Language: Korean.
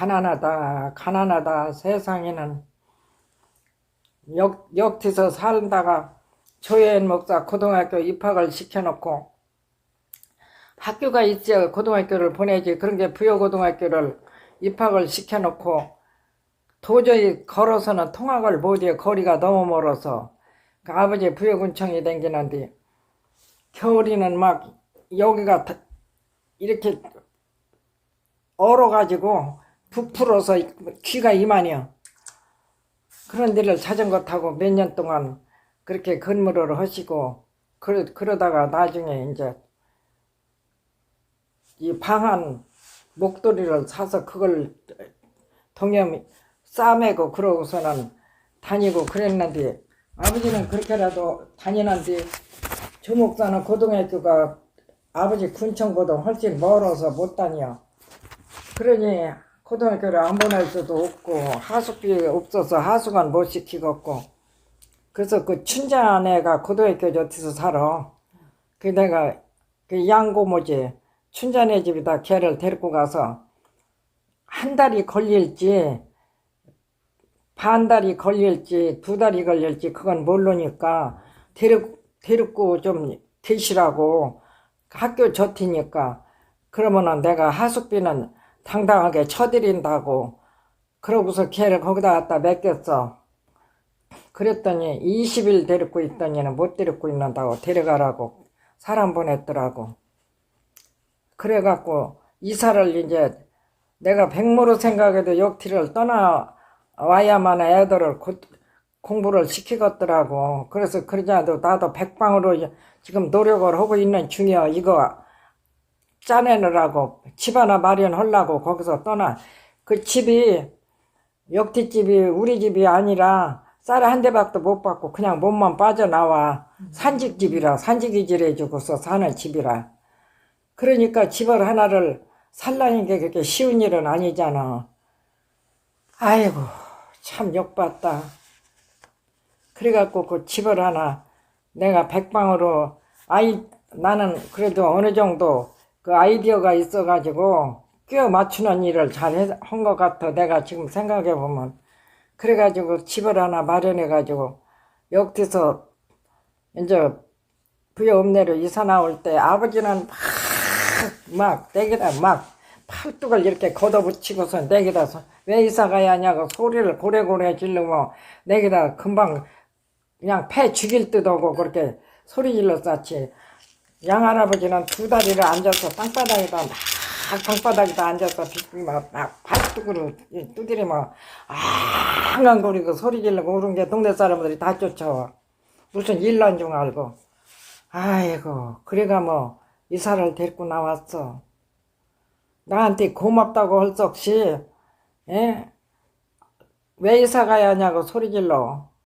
가난하다, 가난하다, 세상에는. 역, 역티서 살다가 조혜연 목사 고등학교 입학을 시켜놓고 학교가 있어야 고등학교를 보내지 그런 게 부여고등학교를 입학을 시켜놓고 도저히 걸어서는 통학을 못해 거리가 너무 멀어서 그 아버지 부여군청에 댕기는데 겨울이는 막 여기가 다- 이렇게 얼어가지고 부풀어서 귀가 이만해요. 그런 데를 자전거 타고 몇 년 동안 그렇게 근무를 하시고 그러, 그러다가 나중에 이제 이 방한 목도리를 사서 그걸 동염 싸매고 그러고서는 다니고 그랬는데 아버지는 그렇게라도 다니는데 조 목사는 고등학교가 아버지 군청보다 훨씬 멀어서 못 다녀. 그러니 고등학교를 안 보낼 수도 없고 하숙비 없어서 하숙은 못 시키겠고. 그래서 그 춘자 애가 고등학교 저기서 살아. 그 내가 그 양고모지 춘자네 집에다 걔를 데리고 가서 한 달이 걸릴지 반 달이 걸릴지 두 달이 걸릴지 그건 모르니까 데리고, 데리고 좀 계시라고. 학교 젖히니까. 그러면은 내가 하숙비는 당당하게 쳐드린다고 그러고서 걔를 거기다 갖다 맡겼어. 그랬더니 20일 데리고 있더니는 못 데리고 있는다고 데려가라고 사람 보냈더라고. 그래갖고 이사를 이제 내가 백모로 생각해도 역티를 떠나 와야만 애들을 곧 공부를 시키겠더라고. 그래서 그러자도 나도 백방으로 지금 노력을 하고 있는 중이야. 이거 짜내느라고 집 하나 마련하려고 거기서 떠나. 그 집이 역티집이 우리 집이 아니라 쌀 한 대밖에 못 받고 그냥 몸만 빠져나와. 산직집이라 산직이질 해 주고서 사는 집이라. 그러니까 집을 하나를 살라는 게 그렇게 쉬운 일은 아니잖아. 아이고, 참 욕봤다. 그래갖고 그 집을 하나 내가 백방으로 아이, 나는 그래도 어느 정도 그 아이디어가 있어가지고 끼워 맞추는 일을 잘 한 것 같아. 내가 지금 생각해 보면. 그래가지고 집을 하나 마련해가지고 여기서 이제 부여 읍내로 이사 나올 때 아버지는 막, 막 내게다 막 팔뚝을 이렇게 걷어붙이고서 내게다 서- 왜 이사 가야 하냐고 소리를 고래고래 지르고 내게다 금방 그냥 패 죽일 듯 하고 그렇게 소리 질렀었지. 양할아버지는 두 다리를 앉아서 땅바닥에다 막 땅바닥에다 앉아서 막, 막 팔뚝으로 두드리 막 앙앙거리고 소리 지르고 그런 게 동네 사람들이 다 쫓아와. 무슨 일난 줄 알고. 아이고, 그래가 뭐, 이사를 데리고 나왔어. 나한테 고맙다고 할수 없이, 예? 왜 이사 가야 하냐고 소리 질러.